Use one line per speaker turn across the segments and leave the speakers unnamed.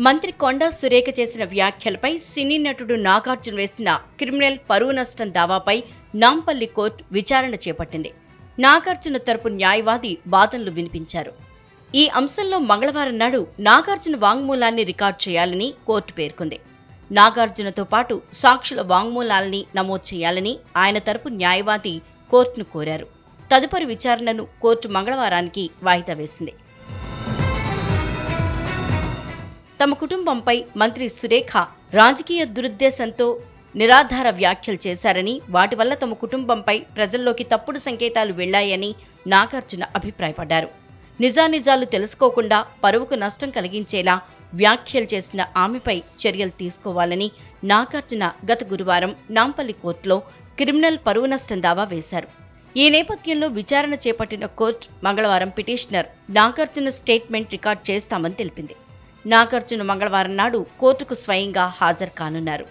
మంత్రి కొండా సురేఖ చేసిన వ్యాఖ్యలపై సినీ నటుడు నాగార్జున వేసిన క్రిమినల్ పరువు నష్టం దావాపై నాంపల్లి కోర్టు విచారణ చేపట్టింది. నాగార్జున తరపు న్యాయవాది వాదనలు వినిపించారు. ఈ అంశంలో మంగళవారం నాడు నాగార్జున వాంగ్మూలాన్ని రికార్డు చేయాలని కోర్టు పేర్కొంది. నాగార్జునతో పాటు సాక్షుల వాంగ్మూలాల్ని నమోదు చేయాలని ఆయన తరపు న్యాయవాది కోర్టును కోరారు. తదుపరి విచారణను కోర్టు మంగళవారానికి వాయిదా వేసింది. తమ కుటుంబంపై మంత్రి సురేఖ రాజకీయ దురుద్దేశంతో నిరాధార వ్యాఖ్యలు చేశారని వాటి వల్ల తమ కుటుంబంపై ప్రజల్లోకి తప్పుడు సంకేతాలు వెళ్ళాయని నాగార్జున అభిప్రాయపడ్డారు. నిజానిజాలు తెలుసుకోకుండా పరువుకు నష్టం కలిగించేలా వ్యాఖ్యలు చేసిన ఆమెపై చర్యలు తీసుకోవాలని నాగార్జున గత గురువారం నాంపల్లి కోర్టులో క్రిమినల్ పరువు నష్టం దావా వేశారు. ఈ నేపథ్యంలో విచారణ చేపట్టిన కోర్టు మంగళవారం పిటిషనర్ నాగార్జున స్టేట్మెంట్ రికార్డ్ చేస్తామని తెలిపింది. నాగార్జున మంగళవారం నాడు కోర్టుకు స్వయంగా హాజరు కానున్నారు.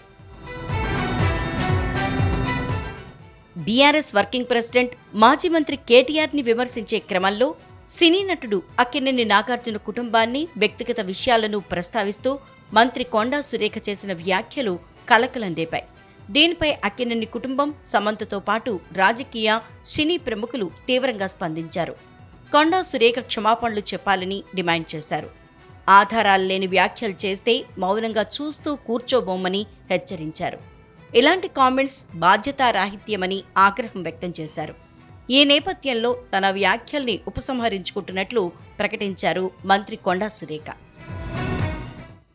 బీఆర్ఎస్ వర్కింగ్ ప్రెసిడెంట్ మాజీ మంత్రి కేటీఆర్ని విమర్శించే క్రమంలో సినీ నటుడు అక్కినేని నాగార్జున కుటుంబాన్ని వ్యక్తిగత విషయాలను ప్రస్తావిస్తూ మంత్రి కొండా సురేఖ చేసిన వ్యాఖ్యలు కలకలం రేపాయి. దీనిపై అక్కినేని కుటుంబం సమంతతో పాటు రాజకీయ సినీ ప్రముఖులు తీవ్రంగా స్పందించారు. కొండా సురేఖ క్షమాపణలు చెప్పాలని డిమాండ్ చేశారు. ఆధారాలు లేని వ్యాఖ్యలు చేస్తే మౌనంగా చూస్తూ కూర్చోబోమని హెచ్చరించారు. ఇలాంటి కామెంట్స్ బాధ్యతారాహిత్యమని ఆగ్రహం వ్యక్తం చేశారు. ఈ నేపథ్యంలో తన వ్యాఖ్యల్ని ఉపసంహరించుకుంటున్నట్లు ప్రకటించారు మంత్రి కొండా సురేఖ.